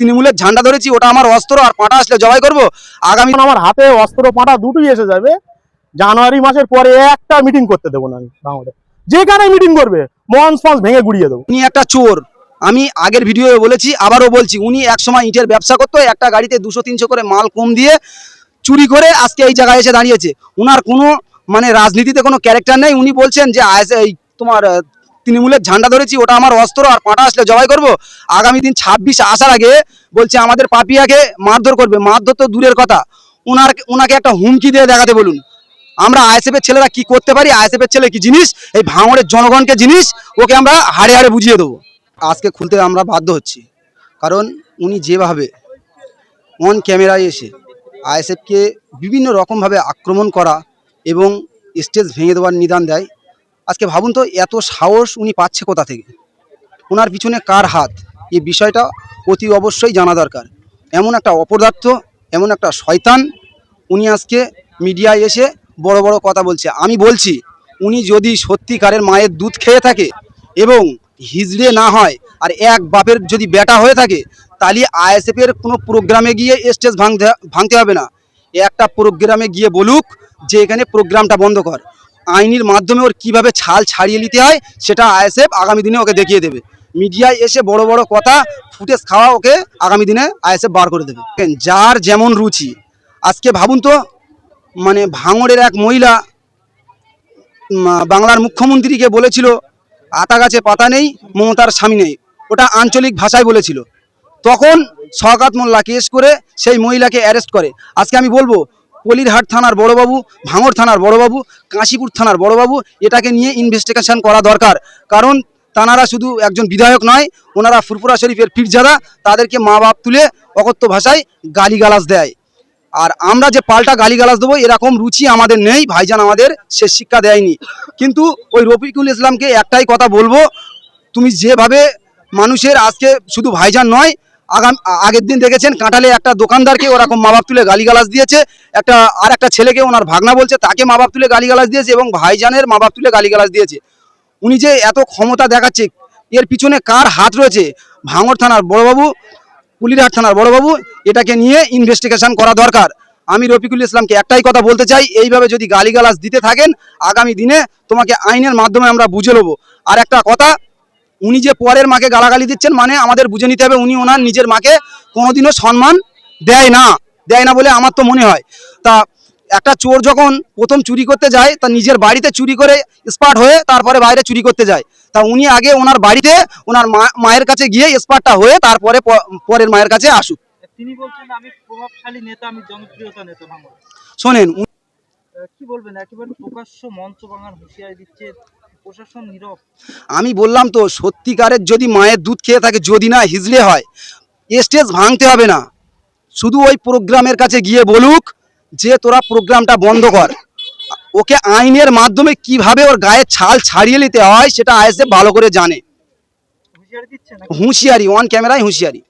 তৃণমূলের ঝান্ডা ধরেছি ওটা আমার অস্ত্র আর পাটা আসলে জবাই করব। আগামী আমার হাতে অস্ত্র পাটা দুটোই এসে যাবে। জানুয়ারি মাসের পরে একটা মিটিং করতে দেবো না আমি যেখানে মিটিং করবে মঞ্চ ফঞ্চ ভেঙে গুড়িয়ে দেবো। উনি একটা চোর। আমি আগের ভিডিও বলেছি আবারও বলছি উনি একসময় ইটের ব্যবসা করতো একটা গাড়িতে দুশো তিনশো করে মাল কম দিয়ে চুরি করে আজকে এই জায়গায় এসে দাঁড়িয়েছে। উনার কোনো মানে রাজনীতিতে কোনো ক্যারেক্টার নেই। উনি বলছেন যে তোমার তৃণমূলের ঝান্ডা ধরেছি, ওটা আমার অস্ত্র আর পাটা আসলে জবাই করব। আগামী দিন ছাব্বিশ আসার আগে বলছে আমাদের পাপিয়াকে মারধর করবে। মারধর তো দূরের কথা। উনার ওনাকে একটা হুমকি দিয়ে দেখাতে বলুন। আমরা আইএসএফের ছেলেরা কি করতে পারি? আইএসএফের ছেলে কি জিনিস? এই ভাঙড়ের জনগণকে জিনিস? ওকে আমরা হাড়ে হাড়ে বুঝিয়ে দেবো। আজকে খুলতে আমরা বাধ্য হচ্ছি। কারণ উনি যেভাবে অন ক্যামেরায় এসে আইএসএফকে বিভিন্ন রকমভাবে আক্রমণ করা এবং স্টেজ ভেঙে দেওয়ার নিদান দেয় আজকে ভাবুন তো, এত সাহস উনি পাচ্ছে কোথা থেকে? ওনার পিছনে কার হাত? এই বিষয়টা অতি অবশ্যই জানা দরকার। এমন একটা অপদার্থ, এমন একটা শয়তান উনি আজকে মিডিয়ায় এসে বড় বড় কথা বলছে। আমি বলছি, উনি যদি সত্যিকারের মায়ের দুধ খেয়ে থাকে এবং হিজড়ে না হয় আর এক বাপের যদি বেটা হয়ে থাকে, তাহলে আইএসএফ এর কোনো প্রোগ্রামে গিয়ে স্টেজ ভাঙতে ভাঙতে হবে না। একটা প্রোগ্রামে গিয়ে বলুক যে এখানে প্রোগ্রামটা বন্ধ কর। আইনের মাধ্যমে ওর কীভাবে ছাল ছাড়িয়ে নিতে হয়, সেটা আইএসএফ আগামী দিনে ওকে দেখিয়ে দেবে। মিডিয়ায় এসে বড় বড় কথা, ফুটেজ খাওয়া ওকে আগামী দিনে আইএসএফ বার করে দেবে। যার যেমন রুচি, আজকে ভাবুন তো মানে ভাঙড়ের এক মহিলা বাংলার মুখ্যমন্ত্রীকে বলেছিল, আতা গাছে পাতা নেই, মমতার স্বামী নেই। ওটা আঞ্চলিক ভাষায় বলেছিল। তখন সকাত মোল্লা কেস করে সেই মহিলাকে অ্যারেস্ট করে। আজকে আমি বলব পলিরহাট থানার বড়বাবু ভাঙড় থানার বড়বাবু, কাশীপুর থানার বড়বাবু, এটাকে নিয়ে ইনভেস্টিগেশন করা দরকার। কারণ তানারা শুধু একজন বিধায়ক নয়, ওনারা ফুরফুরা শরীফের পীরজাদা, তাদেরকে মা বাপ তুলে অকথ্য ভাষায় গালিগালাজ দেয়। আর আমরা যে পাল্টা গালিগালাজ দেবো, এরকম রুচি আমাদের নেই, ভাইজান আমাদের সে শিক্ষা দেয়নি। কিন্তু ওই রফিকুল ইসলামকে একটাই কথা বলব, তুমি যেভাবে মানুষের আজকে শুধু ভাইজান নয় আগাম আগের দিন দেখেছেন কাঁঠালে একটা দোকানদারকে ওরকম মা বাপ তুলে গালিগালাজ দিয়েছে, একটা আর একটা ছেলেকে ওনার ভাগনা বলছে, তাকে মা বাপ তুলে গালিগালাজ দিয়েছে এবং ভাইজানের মা বাপ তুলে গালিগালাজ দিয়েছে। উনি যে এত ক্ষমতা দেখাচ্ছে, এর পিছনে কার হাত রয়েছে? ভাঙড় থানার বড়বাবু পুলিরহাট থানার বড়বাবু, এটাকে নিয়ে ইনভেস্টিগেশন করা দরকার। আমি রফিকুল ইসলামকে একটাই কথা বলতে চাই, এইভাবে যদি গালিগালাজ দিতে থাকেন, আগামী দিনে তোমাকে আইনের মাধ্যমে আমরা বুঝে নেব। আর একটা কথা উনি যে পরের মাকে গালাগালি দিচ্ছেন মানে আমাদের বুঝে নিতে হবে উনি ওনার নিজের মাকে কোনোদিনও সম্মান দেয় না দেয় না বলে আমার তো মনে হয়। তা একটা চোর যখন প্রথম চুরি করতে যায় তা নিজের বাড়িতে চুরি করে স্পার্ট হয়ে তারপরে বাইরে চুরি করতে যায়। তা উনি আগে ওনার বাড়িতে ওনার মা মায়ের কাছে গিয়ে স্পার্টটা হয়ে তারপরে পরের মায়ের কাছে আসুক। তিনি বলছেন আমি প্রভাবশালী নেতা আমি জনপ্রিয়তা নেতা শোনেন কি বলবেন? একেবারে প্রকাশ্য মঞ্চ ভাঙার হুঁশিয়ারি দিচ্ছে আমি বললাম তো সত্যিকারের যদি মায়ের দুধ খেয়ে থাকে যদি না হিজড়ে হয় স্টেজ ভাঙতে হবে না। শুধু ওই প্রোগ্রামের কাছে গিয়ে বলুক যে তোরা প্রোগ্রামটা বন্ধ কর। ওকে আইনের মাধ্যমে কীভাবে ওর গায়ের ছাল ছাড়িয়ে নিতে হয় সেটা আইএসএফ ভালো করে জানে। হুঁশিয়ারি অন ক্যামেরায় হুঁশিয়ারি।